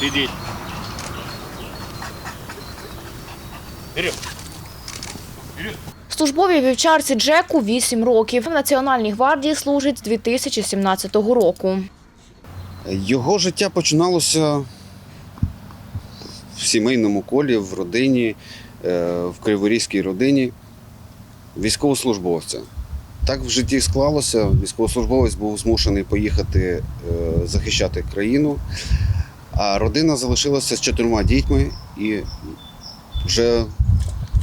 Сидеть. Вперед. Службовій вівчарці Джеку 8 років. В Національній гвардії служить з 2017 року. Його життя починалося в сімейному колі, в родині, е, в криворізькій родині військовослужбовця. Так в житті склалося. Військовослужбовець був змушений поїхати е, захищати країну, а родина залишилася з чотирма дітьми і вже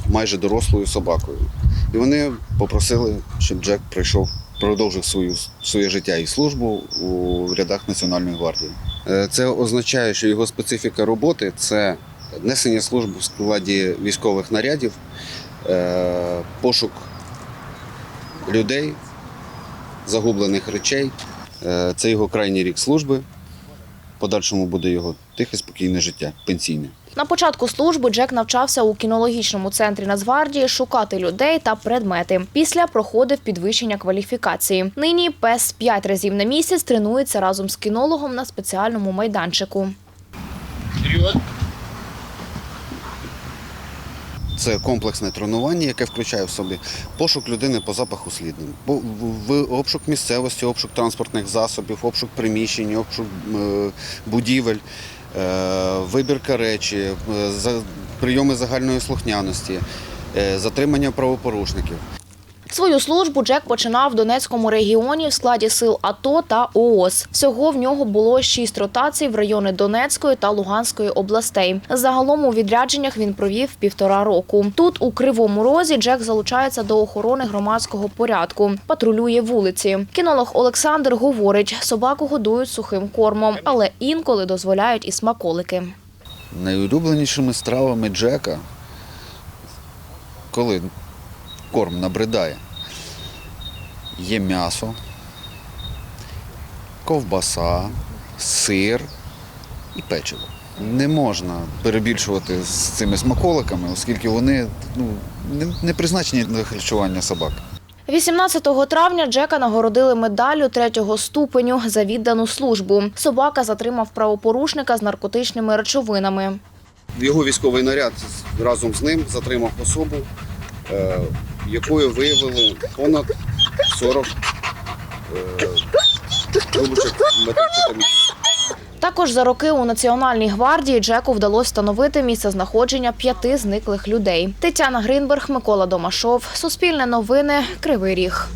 майже дорослою собакою. І вони попросили, щоб Джек прийшов, продовжив свою, своє життя і службу у рядах Національної гвардії. Е, Це означає, що його специфіка роботи це несення служби в складі військових нарядів, е, пошук людей, загублених речей. Е, Це його крайній рік служби. Подальшому буде його тихе, спокійне життя, пенсійне. На початку служби Джек навчався у кінологічному центрі Нацгвардії шукати людей та предмети. Після проходив підвищення кваліфікації. Нині пес п'ять разів на місяць тренується разом з кінологом на спеціальному майданчику. Вперед. Це комплексне тренування, яке включає в собі пошук людини по запаху слідним, обшук місцевості, обшук транспортних засобів, обшук приміщень, обшук е, будівель, е, вибірка речі, е, прийоми загальної слухняності, затримання правопорушників. Свою службу Джек починав в Донецькому регіоні в складі сил АТО та ООС. Всього в нього було шість ротацій в райони Донецької та Луганської областей. Загалом у відрядженнях він провів півтора року. Тут, у Кривому Розі, Джек залучається до охорони громадського порядку, патрулює вулиці. Кінолог Олександр говорить, собаку годують сухим кормом, але інколи дозволяють і смаколики. Найулюбленішими стравами Джека, коли корм набридає, є м'ясо, ковбаса, сир і печиво. Не можна перебільшувати з цими смаколиками, оскільки вони ну, не, не призначені для харчування собак. 18 травня Джека нагородили медаллю третього ступеню за віддану службу. Собака затримав правопорушника з наркотичними речовинами. Його військовий наряд разом з ним затримав особу, е, якою виявили понад 40. Також за роки у Національній гвардії Джеку вдалося встановити місце знаходження п'яти зниклих людей. Тетяна Гринберг, Микола Домашов, Суспільне новини, Кривий Ріг.